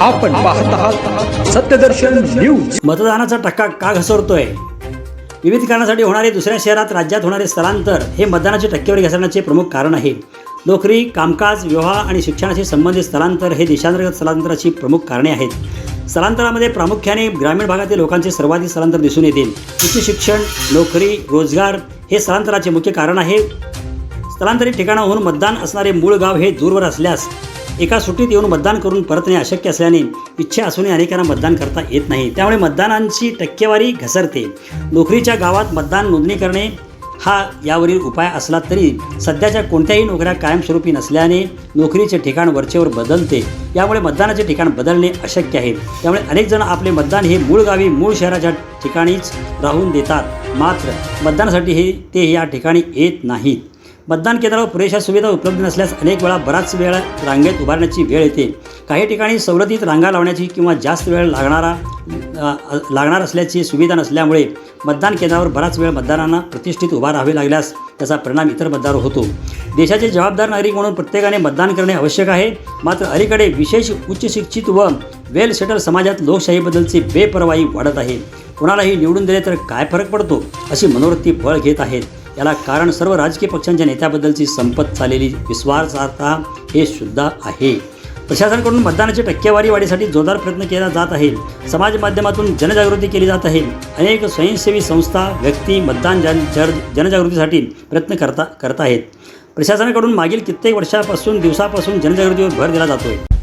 आपण पाहत आहात सत्यदर्शन न्यूज. मतदानाचा टक्का का घसरतोय? विविध कारणासाठी होणारे दुसऱ्या शहरात राज्यात होणारे स्थलांतर हे मतदानाची टक्केवारी घसरण्याचे प्रमुख कारण आहे. नोकरी कामकाज विवाह आणि शिक्षणाशी संबंधित स्थलांतर हे देशांतर्गत स्थलांतराची प्रमुख कारणे आहेत. स्थलांतरामध्ये प्रामुख्याने ग्रामीण भागातील लोकांचे सर्वाधिक स्थलांतर दिसून येते उच्च शिक्षण नोकरी रोजगार हे स्थलांतराचे मुख्य कारण आहे. स्थलांतरित ठिकाणाहून मतदान असणारे मूळ गाव हे दूरवर असल्यास एका सुट्टीत येऊन मतदान करून परतणे अशक्य असल्याने इच्छा असूनही अनेकांना मतदान करता येत नाही. त्यामुळे मतदानांची टक्केवारी घसरते. नोकरीच्या गावात मतदान नोंदणी करणे हा यावरील उपाय असला तरी सध्याच्या कोणत्याही नोकऱ्या कायमस्वरूपी नसल्याने नोकरीचे ठिकाण वरचेवर बदलते. यामुळे मतदानाचे ठिकाण बदलणे अशक्य आहे. त्यामुळे अनेक जण आपले मतदान हे मूळ गावी मूळ शहराच्या ठिकाणीच राहून देतात. मात्र मतदानासाठी हे ते या ठिकाणी येत नाहीत. मतदान केंद्रावर पुरेशा सुविधा उपलब्ध नसल्यास अनेक वेळा बराच वेळ रांगेत उभारण्याची वेळ येते. काही ठिकाणी सवलतीत रांगा लावण्याची किंवा जास्त वेळ लागणारा लागणार असल्याची सुविधा नसल्यामुळे मतदान केंद्रावर बराच वेळ मतदारांना प्रतिष्ठित उभा राहावे लागल्यास त्याचा परिणाम इतर मतदारावर होतो. देशाचे जबाबदार नागरिक म्हणून प्रत्येकाने मतदान करणे आवश्यक आहे. मात्र अलीकडे विशेष उच्च शिक्षित व वेल सेटल समाजात लोकशाहीबद्दलची बेपरवाही वाढत आहे. कोणालाही निवडून दिले तर काय फरक पडतो अशी मनोवृत्ती बळ घेत आहेत. याला कारण सर्व राजकीय पक्षांच्या नेत्याबद्दलची संपत चाललेली विश्वासार्हता हे सुद्धा आहे. प्रशासनाकडून मतदानाची टक्केवारी वाढीसाठी जोरदार प्रयत्न केला जात आहे. समाज माध्यमातून जनजागृती केली जात आहे. अनेक स्वयंसेवी संस्था व्यक्ती मतदान जन जर जनजागृतीसाठी प्रयत्न करता करत आहेत प्रशासनाकडून मागील कित्येक वर्षापासून दिवसापासून जनजागृतीवर भर दिला जातो आहे